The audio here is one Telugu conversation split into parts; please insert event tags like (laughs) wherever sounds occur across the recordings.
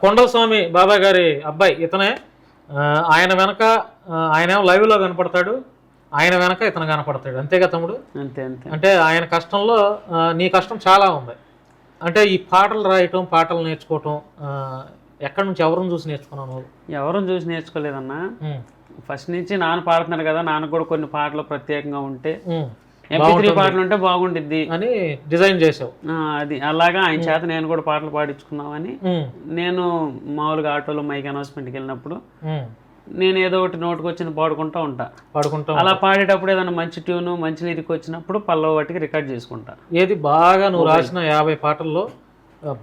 కొండల స్వామి బాబా గారి అబ్బాయి ఇతనే. ఆయన వెనక ఆయన ఏమో లైవ్లో కనపడతాడు. ఆయన వెనక ఇతను కనపడతాడు. అంతేగా తమ్ముడు? అంతే అంతే. అంటే ఆయన కష్టంలో నీ కష్టం చాలా ఉంది. అంటే ఈ పాటలు రాయటం పాటలు నేర్చుకోవటం ఎక్కడి నుంచి ఎవరిని చూసి నేర్చుకున్నావు నువ్వు? ఎవరు చూసి నేర్చుకోలేదన్నా. ఫస్ట్ నుంచి నాన్న పాడుతున్నాడు కదా నాన్న కూడా కొన్ని పాటలు ప్రత్యేకంగా ఉంటే ఎంపీ త్రీ పాటలు ఉంటే బాగుండిద్ది. అని డిజైన్ చేసావు అది అలాగా ఆయన చేత నేను కూడా పాటలు పాడించుకుందామని నేను మామూలుగా ఆటోలో మైక్ అనౌన్స్మెంట్కి వెళ్ళినప్పుడు నేను ఏదో ఒకటి నోటుకు వచ్చింది పాడుకుంటూ ఉంటా. పాడుకుంటాం అలా పాడేటప్పుడు ఏదైనా మంచి ట్యూన్ మంచి లిరిక్ వచ్చినప్పుడు పల్లవ వాటికి రికార్డ్ చేసుకుంటా. ఏది బాగా నువ్వు రాసిన యాభై పాటల్లో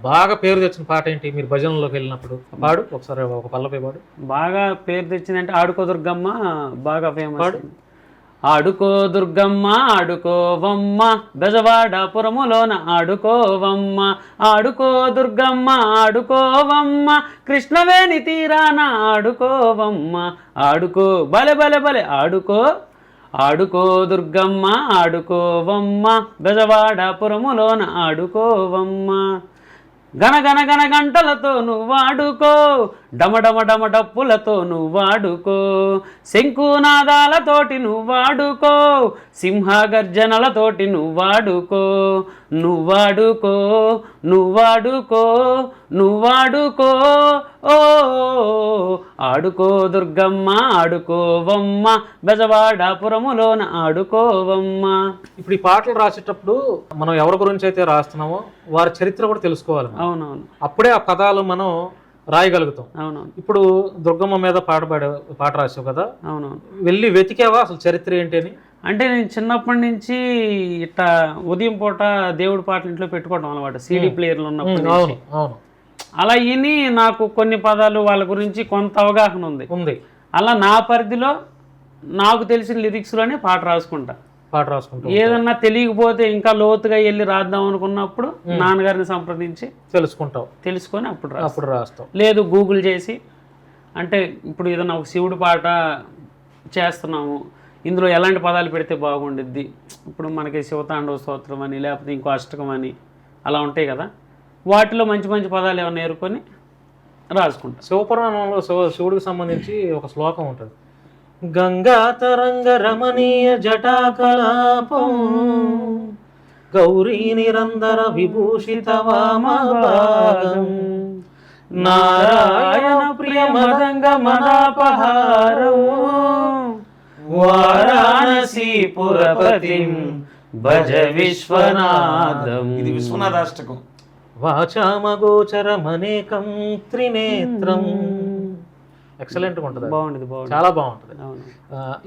బాగా పేరు తెచ్చిన పాట ఏంటి? మీరు భజనలోకి వెళ్ళినప్పుడు పాడు ఒకసారి ఒక పల్లపై పాడు. బాగా పేరు తెచ్చిందంటే ఆడుకో దుర్గమ్మ బాగా ఫేమస్ ఆడుకో దుర్గమ్మ ఆడుకోవమ్మ బెజవాడపురములోన ఆడుకోవమ్మ ఆడుకో దుర్గమ్మ ఆడుకోవమ్మ కృష్ణవేణి తీరాన ఆడుకోవమ్మ ఆడుకో బలె బలె బలె. ఆడుకో ఆడుకో దుర్గమ్మ ఆడుకోవమ్మ బెజవాడపురములోన ఆడుకోవమ్మ గన గన గన గంటలతో నువ్వాడుకో డమ డమ డప్పులతో నువ్వాడుకో శంకునాదాలతోటి నువ్వాడుకో సింహ గర్జనలతోటి నువ్వాడుకో నువ్వాడుకో నువ్వాడుకో నువ్వాడుకో ఓ ఆడుకో దుర్గమ్మ ఆడుకోవమ్మ. బెజవాడాపురములోన ఆడుకోవమ్మ. ఇప్పుడు ఈ పాటలు రాసేటప్పుడు మనం ఎవరి గురించి అయితే రాస్తున్నామో వారి చరిత్ర కూడా తెలుసుకోవాలి. అవునవును. అప్పుడే ఆ పదాలు మనం రాయగలుగుతాం. అవునవును. ఇప్పుడు దుర్గమ్మ మీద పాట పాడే పాట రాసావు కదా? అవునవును. వెళ్ళి వెతికావా అసలు చరిత్ర ఏంటి అని? అంటే నేను చిన్నప్పటి నుంచి ఇట్లా ఉదయం పూట దేవుడి పాటలు ఇంట్లో పెట్టుకోవడం అలవాటు సీడీ ప్లేయర్లు అవును అవును. అలా విని నాకు కొన్ని పదాలు వాళ్ళ గురించి కొంత అవగాహన ఉంది. ఉంది. అలా నా పరిధిలో నాకు తెలిసిన లిరిక్స్లోనే పాట రాసుకుంటా. పాట రాసుకుంటాం ఏదన్నా తెలియకపోతే ఇంకా లోతుగా వెళ్ళి రాద్దాం అనుకున్నప్పుడు నాన్నగారిని సంప్రదించి తెలుసుకుంటావు. తెలుసుకొని అప్పుడు అప్పుడు రాస్తావు. లేదు గూగుల్ చేసి అంటే ఇప్పుడు ఏదైనా ఒక శివుడి పాట చేస్తున్నాము ఇందులో ఎలాంటి పదాలు పెడితే బాగుండిద్ది? ఇప్పుడు మనకి శివతాండవ స్తోత్రం అని లేకపోతే ఇంకో అష్టకం అని అలా ఉంటాయి కదా. వాటిలో మంచి మంచి పదాలు ఏమైనా నేర్కొని రాసుకుంటా. శివపురాణంలో శివ శివుడికి సంబంధించి ఒక శ్లోకం ఉంటుంది. గంగా తరంగ రమణీయ జటాకలాపం. గౌరీ నిరంతర విభూషిత వామభాగం. నారాయణ ప్రియ మదంగ మదాపహారం. వారాణసీ పురపతిం భజ విశ్వనాథం. ఇది విశ్వనాథాష్టకం వాచామగోచరమనేకం త్రినేత్రం. ఎక్సలెంట్గా ఉంటుంది అది. బాగుండేది బాగుంది చాలా బాగుంటుంది.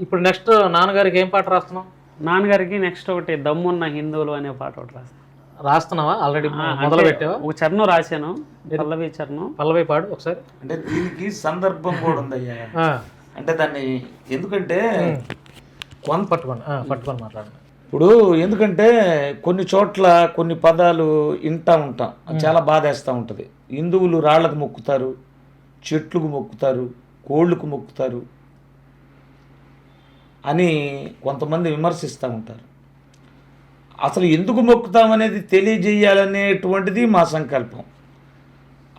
ఇప్పుడు నెక్స్ట్ నాన్నగారికి ఏం పాట రాస్తున్నావు? నాన్నగారికి నెక్స్ట్ ఒకటి దమ్మున్న హిందువులు అనే పాట ఒకటి రాస్తాను రాస్తున్నావా? ఆల్రెడీ మొదలు పెట్టావా ఒక చరణం రాశాను పల్లవి చరణం. పల్లవి పాడు ఒకసారి. అంటే దీనికి సందర్భం కూడా ఉందయ్యా. అంటే దాన్ని ఎందుకంటే కొంత పట్టుకోండి. పట్టుకొని మాట్లాడండి. ఇప్పుడు ఎందుకంటే కొన్ని చోట్ల కొన్ని పదాలు వింటా ఉంటాం. చాలా బాధేస్తూ ఉంటుంది. హిందువులు రాళ్ళకు మొక్కుతారు చెట్లకు మొక్కుతారు కోళ్ళకు మొక్కుతారు అని కొంతమంది విమర్శిస్తూ ఉంటారు. అసలు ఎందుకు మొక్కుతామనేది తెలియజేయాలనేటువంటిది మా సంకల్పం.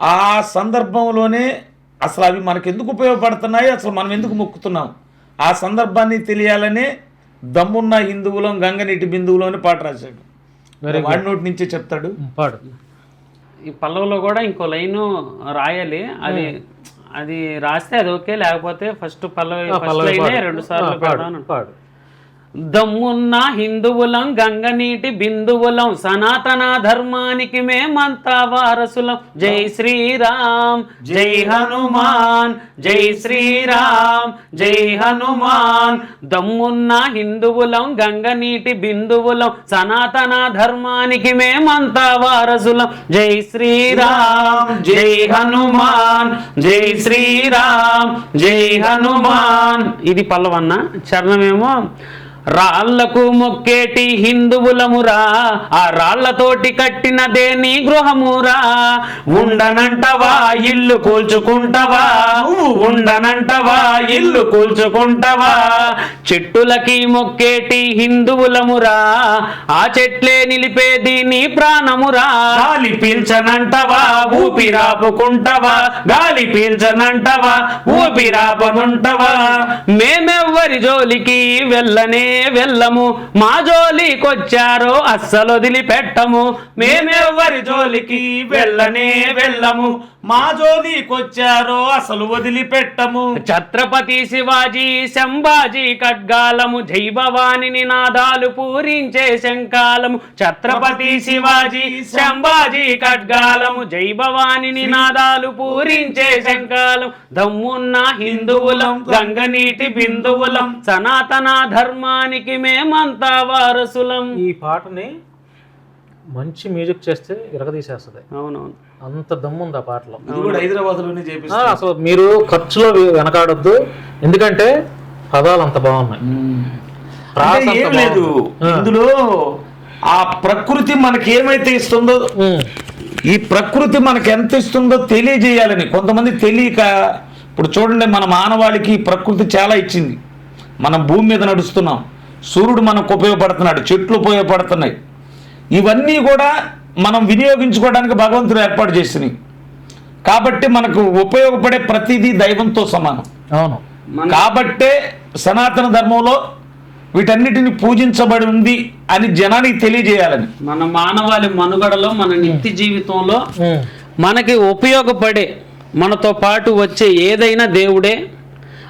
ఆ సందర్భంలోనే అసలు అవి మనకు ఎందుకు ఉపయోగపడుతున్నాయి? అసలు మనం ఎందుకు మొక్కుతున్నాం? ఆ సందర్భాన్ని తెలియాలనే దమ్మున్న హిందువులం గంగనీటి బిందువులో అని పాట రాశాడు. వాడి నోటి నుంచే చెప్తాడు. పాడు. ఈ పల్లవిలో కూడా ఇంకో లైన్ రాయాలి. అది అది రాస్తే అది ఓకే లేకపోతే ఫస్ట్ పల్లవి పాడు. రెండు సార్లు పాడు దమ్మున్న హిందువులం గంగనీటి బిందువులం సనాతన ధర్మానికి మేమంతా వారసులం. జై శ్రీరామ్ జై హనుమాన్ జై శ్రీరామ్ జై హనుమాన్. దమ్మున్న హిందువులం గంగనీటి బిందువులం సనాతన ధర్మానికి మేమంతా వారసులం. జై శ్రీరామ్ జై హనుమాన్ జై శ్రీరామ్ జై హనుమాన్. ఇది పల్లవన్న చరణమేమో రాళ్ళకు మొక్కేటి హిందువులమురా ఆ రాళ్ళతోటి కట్టినదే నీ గృహమురా. ఉండనంటవా ఇల్లు కూల్చుకుంటవా? ఉండనంటవా ఇల్లు కూల్చుకుంటవా? చెట్టులకి మొక్కేటి హిందువులమురా ఆ చెట్లే నిలిపేది నీ ప్రాణమురా. గాలి పీల్చనంటవా ఊపిరాపుకుంటవా గాలి పీల్చనంటవా ఊపిరాపనుంటవా మేమెవ్వరి జోలికి వెళ్ళనే వెళ్ళము. మా జోలికొచ్చారో అస్సలు వదిలిపెట్టము మేమెవ్వరి జోలికి వెళ్ళనే వెళ్ళము. మా జోలికొచ్చారో అసలు వదిలిపెట్టము. ఛత్రపతి శివాజీ సంభాజీ ఖడ్గాలము జై భవాని నినాదాలు పూరించే శంకాలము ఛత్రపతి శివాజీ సంభాజీ ఖడ్గాలము జై భవాని నినాదాలు పూరించే శంకాలం దమ్మున్న హిందువులం గంగనీటి బిందువులం సనాతన ధర్మానికి మేమంతా వారసులం. ఈ పాటని మంచి మ్యూజిక్ చేస్తే ఇరగదీసేస్తుంది. అవునవును. అంత దమ్ముంది ఆ పాటలో. హైదరాబాద్లోనే అసలు మీరు ఖర్చులో వెనకాడొద్దు. ఎందుకంటే పదాలు అంత బాగున్నాయి. ఏం లేదు. ఇందులో ఆ ప్రకృతి మనకి ఏమైతే ఇస్తుందో ఈ ప్రకృతి మనకి ఎంత ఇస్తుందో తెలియజేయాలని కొంతమంది తెలియక ఇప్పుడు చూడండి మన మానవాళికి ప్రకృతి చాలా ఇచ్చింది. మనం భూమి మీద నడుస్తున్నాం. సూర్యుడు మనకు ఉపయోగపడుతున్నాడు. చెట్లు ఉపయోగపడుతున్నాయి. ఇవన్నీ కూడా మనం వినియోగించుకోవడానికి భగవంతుడు ఏర్పాటు చేసినాయి కాబట్టి మనకు ఉపయోగపడే ప్రతిదీ దైవంతో సమానం. అవును. కాబట్టే సనాతన ధర్మంలో వీటన్నిటిని పూజించబడి ఉంది అని జనానికి తెలియజేయాలని. మన మానవాళి మనుగడలో మన నిత్య జీవితంలో మనకి ఉపయోగపడే మనతో పాటు వచ్చే ఏదైనా దేవుడే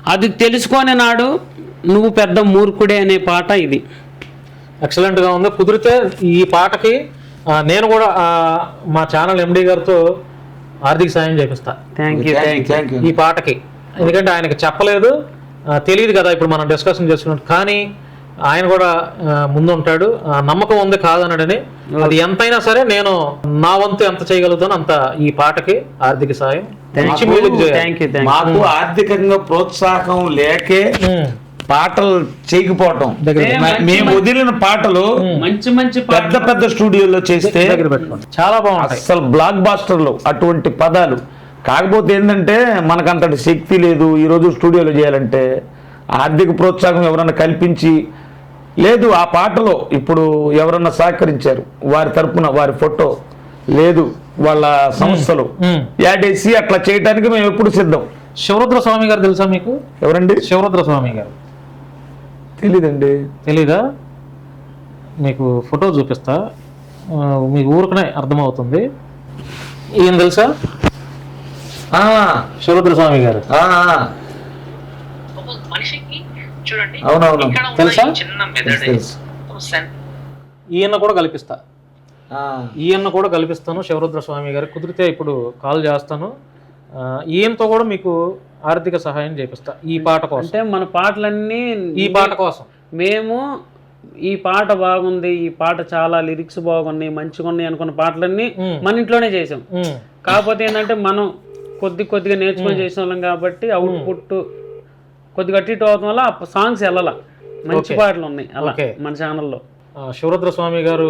అది తెలుసుకొని నాడు నువ్వు పెద్ద మూర్ఖుడే అనే పాట ఇది. Excellent గా ఉంది. కుదిరితే ఈ పాటకి నేను కూడా మా ఛానల్ ఎండి గారితో ఆర్థిక సాయం చేపిస్తా. Thank you thank thank you ఈ పాటకి. ఎందుకంటే ఆయనకి చెప్పలేదు తెలియదు కదా ఇప్పుడు మనం డిస్కషన్ చేసుకున్నట్టు కానీ ఆయన కూడా ఆ, ముందు ఉంటాడు ఆ, నమ్మకం ఉంది కాదనడని. అది ఎంతైనా సరే నేను నా వంతు ఎంత చేయగలుగుతానో అంత ఈ పాటకి ఆర్థిక సాయం. మాకు ఆర్థికంగా ప్రోత్సాహం లేకే ఉమ్, పాటలు చేయకపోవటం. మేము వదిలిన పాటలు మంచి మంచి పాట పెద్ద పెద్ద స్టూడియోలో చేస్తే దగ్గర పెట్టుకోండి. చాలా బాగుంటాయి. అసలు బ్లాక్ బాస్టర్లు అటువంటి పదాలు. కాకపోతే ఏంటంటే మనకు అంతటి శక్తి లేదు. ఈరోజు స్టూడియోలో చేయాలంటే ఆర్థిక ప్రోత్సాహం ఎవరన్నా కల్పించి లేదు ఆ పాటలో ఇప్పుడు ఎవరన్నా సహకరించారు. వారి తరపున వారి ఫోటో లేదు వాళ్ళ సంస్థలు. యాడేసి అట్లా చేయడానికి మేము ఎప్పుడు సిద్ధం. శివరుద్ర స్వామి గారు తెలుసా మీకు? ఎవరండి? శివరుద్ర స్వామి గారు. తెలీదండి. తెలీదా? మీకు ఫోటో చూపిస్తా. మీకు ఊరికనే అర్థమవుతుంది. ఈయన తెలుసా? ఆ, శివరుద్ర స్వామి గారు. చూడండి అవునవును. తెలుసా? ఈయన కూడా కల్పిస్తా. ఆ. ఈయన కూడా కల్పిస్తాను శివరుద్ర స్వామి గారు. కుదిరితే ఇప్పుడు కాల్ చేస్తాను. ఈయనతో కూడా మీకు ఆర్థిక సహాయం చేపిస్తా. ఈ పాట కోసం. అంటే మన పాటలన్నీ ఈ పాట కోసం. మేము ఈ పాట బాగుంది ఈ పాట చాలా లిరిక్స్ బాగున్నాయి మంచిగా ఉన్నాయి అనుకున్న పాటలన్నీ. మన ఇంట్లోనే చేసాం. కాకపోతే ఏంటంటే మనం కొద్ది కొద్దిగా నేర్చుకొని చేసిన వాళ్ళం కాబట్టి అవుట్పుట్ కొద్దిగా అటు ఇటు అవడం వల్ల సాంగ్స్ వెళ్ళాల. మంచి. పాటలు ఉన్నాయి అలా. మన ఛానల్లో శివరుద్ర స్వామి గారు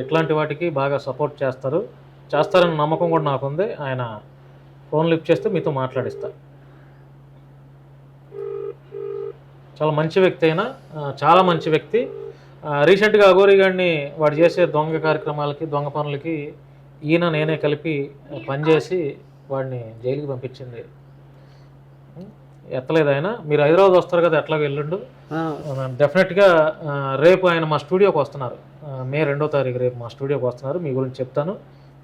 ఇట్లాంటి వాటికి బాగా సపోర్ట్ చేస్తారు. చేస్తారని నమ్మకం కూడా నాకుంది. ఆయన ఫోన్ లిఫ్ట్ చేస్తే మీతో మాట్లాడిస్తా. చాలా మంచి వ్యక్తి అయినా చాలా మంచి వ్యక్తి. రీసెంట్గా అఘోరి గారిని వాడు చేసే దొంగ కార్యక్రమాలకి దొంగ పనులకి ఈయన నేనే కలిపి పనిచేసి వాడిని జైలుకి పంపించింది. ఎత్తలేదు ఆయన. మీరు హైదరాబాద్ వస్తారు కదా ఎట్లా వెళ్ళండు డెఫినెట్గా రేపు ఆయన మా స్టూడియోకి వస్తున్నారు. మే రెండో తారీఖు రేపు మా స్టూడియోకి వస్తున్నారు. మీ గురించి చెప్తాను.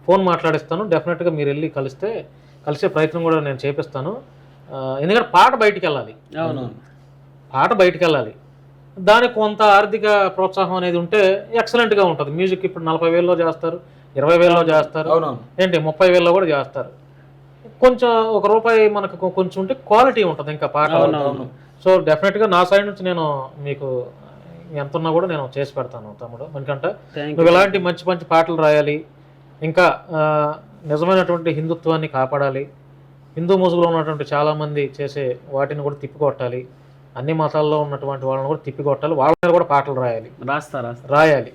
ఫోన్ మాట్లాడిస్తాను. డెఫినెట్గా మీరు వెళ్ళి కలిస్తే కలిసే ప్రయత్నం కూడా నేను చేపిస్తాను. ఎందుకంటే పాట బయటికి వెళ్ళాలి. అవునవును. పాట బయటికి వెళ్ళాలి దానికి కొంత ఆర్థిక ప్రోత్సాహం అనేది ఉంటే ఎక్సలెంట్గా ఉంటుంది. మ్యూజిక్ ఇప్పుడు నలభై వేలలో చేస్తారు ఇరవై వేలలో చేస్తారు. ఏంటి? ముప్పై వేలలో కూడా చేస్తారు. కొంచెం ఒక రూపాయి మనకు కొంచెం ఉంటే క్వాలిటీ ఉంటుంది ఇంకా పాట. సో డెఫినెట్గా నా సైడ్ నుంచి నేను మీకు ఎంత ఉన్నా కూడా నేను చేసి పెడతాను తమ్ముడు. ఎందుకంటే నువ్వు ఇలాంటి మంచి మంచి పాటలు రాయాలి ఇంకా నిజమైనటువంటి హిందుత్వాన్ని కాపాడాలి హిందూ ముసుగులో ఉన్నటువంటి చాలామంది చేసే వాటిని కూడా తిప్పికొట్టాలి అన్ని మతాల్లో ఉన్నటువంటి వాళ్ళని కూడా తిప్పికొట్టాలి. వాళ్ళ మీద కూడా పాటలు రాయాలి. రాస్తా రాస్తా. రాయాలి.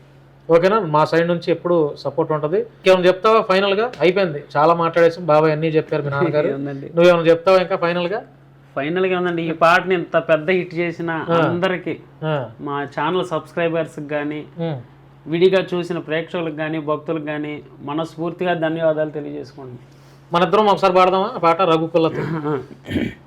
ఓకేనా? మా సైడ్ నుంచి ఎప్పుడు సపోర్ట్ ఉంటుంది. ఇంకేమైనా చెప్తావా ఫైనల్గా అయిపోయింది. చాలా మాట్లాడేసి బాబాయ్ అన్నీ చెప్పారు మీ నాన్నగారు. నువ్వేమైనా చెప్తావా ఇంకా ఫైనల్గా ఫైనల్గా ఉందండి ఈ పాటని ఇంత పెద్ద హిట్ చేసిన అందరికి మా ఛానల్ సబ్స్క్రైబర్స్కి కానీ. విడిగా చూసిన ప్రేక్షకులకు కానీ భక్తులకు కానీ మనస్ఫూర్తిగా ధన్యవాదాలు తెలియజేసుకోండి. మన ఇద్దరం ఒకసారి పాడదామా? ఆ పాట రఘుకులతో. (laughs)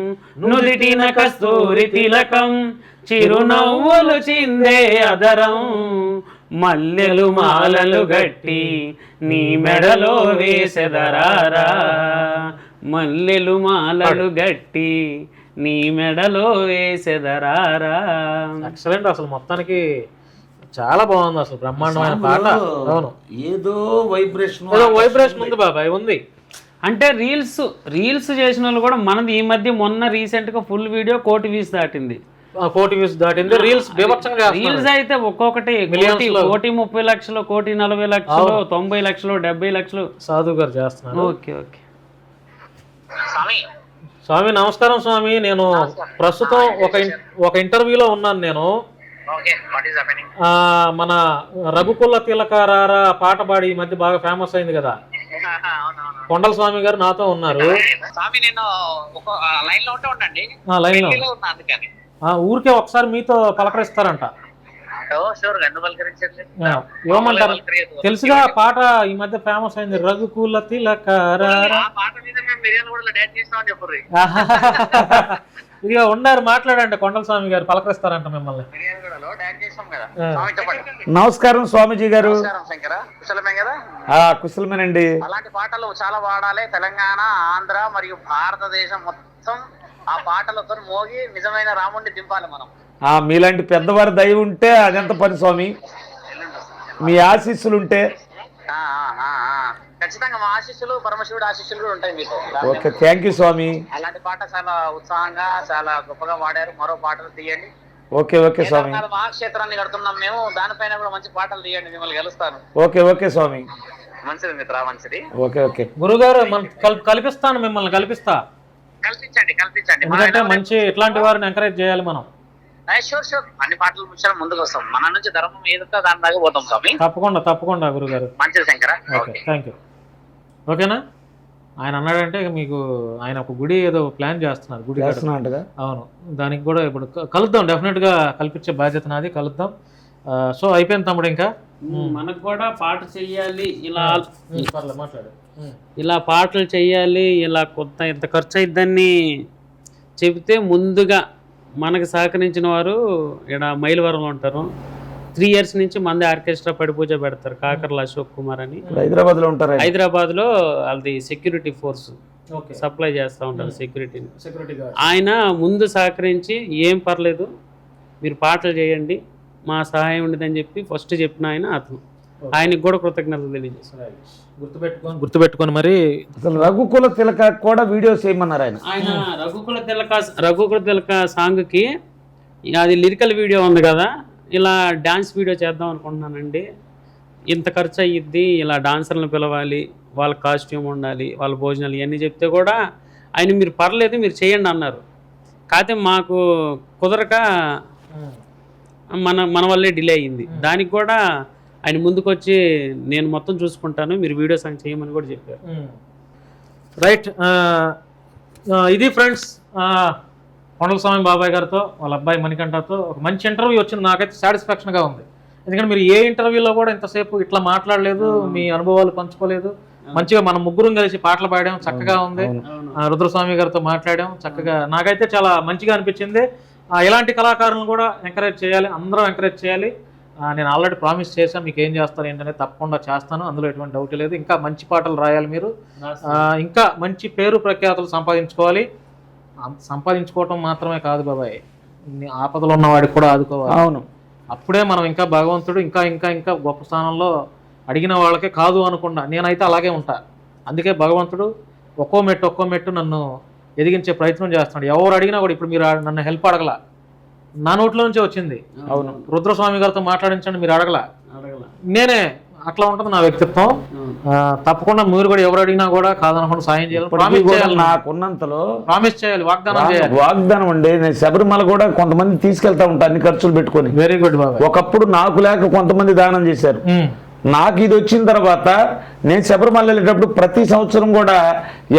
నుదిటిన కస్తూరి తిలకం చిరునవ్వులు చిందే అదరం. మల్లెలు మాలలు గట్టి నీ మెడలో వేసెదరారా మల్లెలు మాలలు గట్టి నీ మెడలో వేసెదరారా ఎక్సలెంట్ అసలు మొత్తానికి చాలా బాగుంది అసలు బ్రహ్మాండమైన పాట. అవును. ఏదో వైబ్రేషన్ ఏదో వైబ్రేషన్ ఉంది బాబాయ్ ఉంది. అంటే రీల్స్ రీల్స్ చేసిన వాళ్ళు కూడా మనది ఈ మధ్య మొన్న రీసెంట్గా ఫుల్ వీడియో కోటి వ్యూస్ దాటింది. ఆ, కోటి వ్యూస్ దాటింది. రీల్స్. రీల్స్ అయితే ఒక్కొక్కటి కోటి కోటి ముప్పై లక్షలు కోటి నలభై లక్షలు తొంభై లక్షలు డెబ్బై లక్షలు. సాధు గారు చేస్తున్నారు. Okay okay. స్వామి. స్వామి నమస్కారం స్వామి. నేను ప్రస్తుతం ఒక ఇన్- ఒక ఇంటర్వ్యూలో ఉన్నాను నేను. ఓకే వాట్ ఈస్ హ్యాపెనింగ్ ఆ, మన రఘుకుల తిలకారారా పాట పాడి ఈ మధ్య బాగా ఫేమస్ అయింది కదా. కొండల స్వామి గారు నాతో ఉన్నారు. స్వామి నేను ఒక లైన్లో ఉంటే ఉండండి. లైన్లో అందుకని. ఆ, ఊరికే ఒకసారి మీతో పలకరిస్తారంట. ఏమంటారు. తెలుసుగా పాట ఈ మధ్య ఫేమస్ అయింది. రఘుకుల తిలకారారా (laughs) ఇక ఉన్నారు మాట్లాడండి. కొండల స్వామి గారు పలకరిస్తారంట మిమ్మల్ని. నమస్కారం స్వామీజీ గారు. నమస్కారం శంకర. కుశలమే కదా? ఆ, కుశలమేనండి. అలాంటి పాటలు చాలా వాడాలి. తెలంగాణ ఆంధ్ర మరియు భారతదేశం మొత్తం ఆ పాటలతో మోగి నిజమైన రాముడిని దింపాలి మనం. ఆ, మీలాంటి పెద్దవారి దయ ఉంటే అదెంత పని స్వామి. మీ ఆశీస్సులు ఉంటే. ఆ, ఆ, ఆ, ఆ. ఖచ్చితంగా మా ఆశీస్సులు పరమశివుడు ఆశీస్సులు కూడా ఉంటాయి మీకు. ఓకే థ్యాంక్ యూ స్వామి. అలాంటి పాట చాలా ఉత్సాహంగా చాలా గొప్పగా వాడారు. మరో పాటలు తీయండి. ఓకే ఓకే స్వామి. మహాక్షేత్రాన్ని కడుతున్నాం మేము దానిపైన కూడా మంచి పాటలు తీయండి మిమ్మల్ని గెలుస్తాను. ఓకే ఓకే స్వామి. మంచిది మిత్ర మంచిది. Okay okay. గురుగారు మన కల్- కల్పిస్తాను మిమ్మల్ని కల్పిస్తా. కల్పించండి కల్పించండి. ఎందుకంటే మంచి ఇట్లాంటి వారిని ఎంకరేజ్ చేయాలి మనం. షూర్ షూర్ అన్ని పాటలు ముచ్చారు ముందుకు వస్తాం. మన నుంచి ధర్మం ఏదంటే దాని దాకా పోతాం స్వామి. తప్పకుండా తప్పకుండా గురుగారు. మంచిది శంకర. ఓకే థ్యాంక్ యూ ఓకేనా? ఆయన అన్నాడంటే మీకు ఆయన ఒక గుడి ఏదో ప్లాన్ చేస్తున్నారు గుడి అవును. దానికి కూడా ఇప్పుడు కలుద్దాం డెఫినెట్గా కల్పించే బాధ్యత నాది కలుద్దాం. సో అయిపోయింది తమ్ముడు ఇంకా? మనకు కూడా పాట చెయ్యాలి ఇలా మాట్లాడు. ఇలా పాటలు చెయ్యాలి ఇలా కొత్త ఇంత ఖర్చు అయిద్దని చెబితే ముందుగా మనకు సహకరించిన వారు ఇక్కడ మైలవరంలో ఉంటారు. త్రీ ఇయర్స్ నుంచి మంది ఆర్కెస్ట్రా పడి పూజ పెడతారు కాకర్ల అశోక్ కుమార్ అని. హైదరాబాద్లో ఉంటారు. హైదరాబాద్లో వాళ్ళది సెక్యూరిటీ ఫోర్స్ ఓకే. సప్లై చేస్తూ ఉంటారు సెక్యూరిటీని సెక్యూరిటీ గార్డ్ ఆయన ముందు సహకరించి ఏం పర్లేదు మీరు పాటలు చేయండి మా సహాయం ఉండదని చెప్పి ఫస్ట్ చెప్పిన ఆయన అతను. ఆయనకి కూడా కృతజ్ఞతలు తెలియజేస్తారు గుర్తుపెట్టుకొని. గుర్తుపెట్టుకొని మరి అసలు రఘుకుల తిలక కూడా వీడియోస్ చేయమన్నారు ఆయన. ఆయన రఘుకుల తిలక రఘుకుల తిలక సాంగ్కి అది లిరికల్ వీడియో ఉంది కదా ఇలా డాన్స్ వీడియో చేద్దాం అనుకుంటున్నానండి. ఇంత ఖర్చు అయ్యిద్ది ఇలా డాన్సర్లను పిలవాలి వాళ్ళ కాస్ట్యూమ్ ఉండాలి వాళ్ళ భోజనాలు ఇవన్నీ చెప్తే కూడా ఆయన మీరు పర్లేదు మీరు చేయండి అన్నారు. కాకపోతే మాకు కుదరక మన మన వల్లే డిలే అయ్యింది దానికి కూడా ఆయన ముందుకొచ్చి నేను మొత్తం చూసుకుంటాను మీరు వీడియో సాంగ్ చేయమని కూడా చెప్పారు. రైట్ ఇది ఫ్రెండ్స్ కొండల స్వామి బాబాయ్ గారితో వాళ్ళ అబ్బాయి మణికంఠతో ఒక మంచి ఇంటర్వ్యూ వచ్చింది. నాకైతే సాటిస్ఫాక్షన్గా ఉంది. ఎందుకంటే మీరు ఏ ఇంటర్వ్యూలో కూడా ఇంతసేపు ఇట్లా మాట్లాడలేదు మీ అనుభవాలు పంచుకోలేదు. మంచిగా మనం ముగ్గురం కలిసి పాటలు పాడాం చక్కగా ఉంది. రుద్రస్వామి గారితో మాట్లాడాం చక్కగా నాకైతే చాలా మంచిగా అనిపించింది. ఆ, ఇలాంటి కళాకారులను కూడా ఎంకరేజ్ చేయాలి అందరం ఎంకరేజ్ చేయాలి. నేను ఆల్రెడీ ప్రామిస్ చేశాను మీకు ఏం చేస్తాను ఏంటనేది తప్పకుండా చేస్తాను. అందులో ఎటువంటి డౌట్ లేదు. ఇంకా మంచి పాటలు రాయాలి మీరు. ఇంకా మంచి పేరు ప్రఖ్యాతులు సంపాదించుకోవాలి. సంపాదించుకోవటం మాత్రమే కాదు బాబాయ్. ఆపదలో ఉన్నవాడికి కూడా ఆదుకోవాలి. అవును. అప్పుడే మనం ఇంకా భగవంతుడు ఇంకా ఇంకా ఇంకా గొప్ప స్థానంలో అడిగిన వాళ్ళకే కాదు అనకుండా నేనైతే అలాగే ఉంటా. అందుకే భగవంతుడు ఒక్కో మెట్టు ఒక్కో మెట్టు నన్ను ఎదిగించే ప్రయత్నం చేస్తున్నాడు. ఎవరు అడిగినా కూడా ఇప్పుడు మీరు నన్ను హెల్ప్ అడగల. నా నోట్లో నుంచే వచ్చింది. అవును. రుద్రస్వామి గారితో మాట్లాడించండి మీరు అడగల. అడగల. నేనే అట్లా ఉంటుంది నా వ్యక్తిత్వం. తప్పకుండా మీరు కూడా ఎవరు అడిగినా కూడా కాదనకుండా సాయం చేయాలి. నాకున్నంతలో ప్రామిస్ చేయాలి వాగ్దానం చేయాలి. వాగ్దానం అండి. నేను శబరిమల కూడా కొంతమంది తీసుకెళ్తా ఉంటా అన్ని ఖర్చులు పెట్టుకొని. వెరీ గుడ్ ఒకప్పుడు నాకు లేక కొంతమంది దానం చేశారు. నాకు ఇది వచ్చిన తర్వాత నేను శబరిమల వెళ్ళేటప్పుడు ప్రతి సంవత్సరం కూడా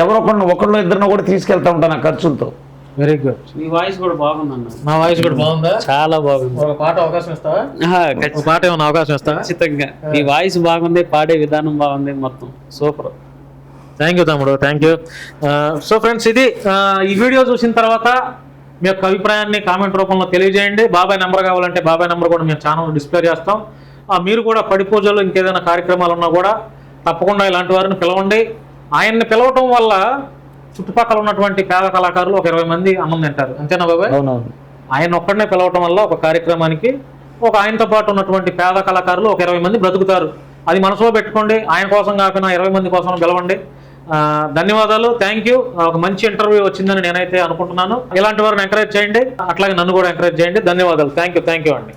ఎవరొకరిని ఒకళ్ళు ఇద్దరిని కూడా తీసుకెళ్తా ఉంటాను ఆ ఖర్చులతో. వెరీ గుడ్ మీ వాయిస్ కూడా బాగుందన్న నా వాయిస్ కూడా బాగుందా? చాలా బాగుంది. ఒక పాట అవకాశం ఇస్తావా? ఒక పాట ఏమైనా అవకాశం ఇస్తావా? ఖచ్చితంగా. మీ వాయిస్ బాగుంది పాడే విధానం బాగుంది మొత్తం. సూపర్. థ్యాంక్ యూ తమ్ముడు థ్యాంక్ యూ సో ఫ్రెండ్స్ ఇది ఈ వీడియో చూసిన తర్వాత మీ యొక్క అభిప్రాయాన్ని కామెంట్ రూపంలో తెలియజేయండి. బాబాయ్ నెంబర్ కావాలంటే బాబాయ్ నెంబర్ కూడా మేము ఛానల్ డిస్ప్లే చేస్తాం. ఆ, మీరు కూడా పడి పూజలు ఇంకేదైనా కార్యక్రమాలు ఉన్నా కూడా తప్పకుండా ఇలాంటి వారిని పిలవండి. ఆయన్ని పిలవటం వల్ల చుట్టుపక్కల ఉన్నటువంటి పేద కళాకారులు ఒక ఇరవై మంది అన్నం తింటారు. అంతేనా బాబాయ్? అవునవును. ఆయన ఒక్కడనే పిలవటం వల్ల ఒక కార్యక్రమానికి ఒక ఆయనతో పాటు ఉన్నటువంటి పేద కళాకారులు ఒక ఇరవై మంది బ్రతుకుతారు. అది మనసులో పెట్టుకోండి. ఆయన కోసం కాకుండా ఇరవై మంది కోసం పిలవండి. ఆ, ధన్యవాదాలు. థ్యాంక్ యూ ఒక మంచి ఇంటర్వ్యూ వచ్చిందని నేనైతే అనుకుంటున్నాను. ఇలాంటి వారిని ఎంకరేజ్ చేయండి. అట్లాగే నన్ను కూడా ఎంకరేజ్ చేయండి. ధన్యవాదాలు. థ్యాంక్ యూ థ్యాంక్ యూ అండి.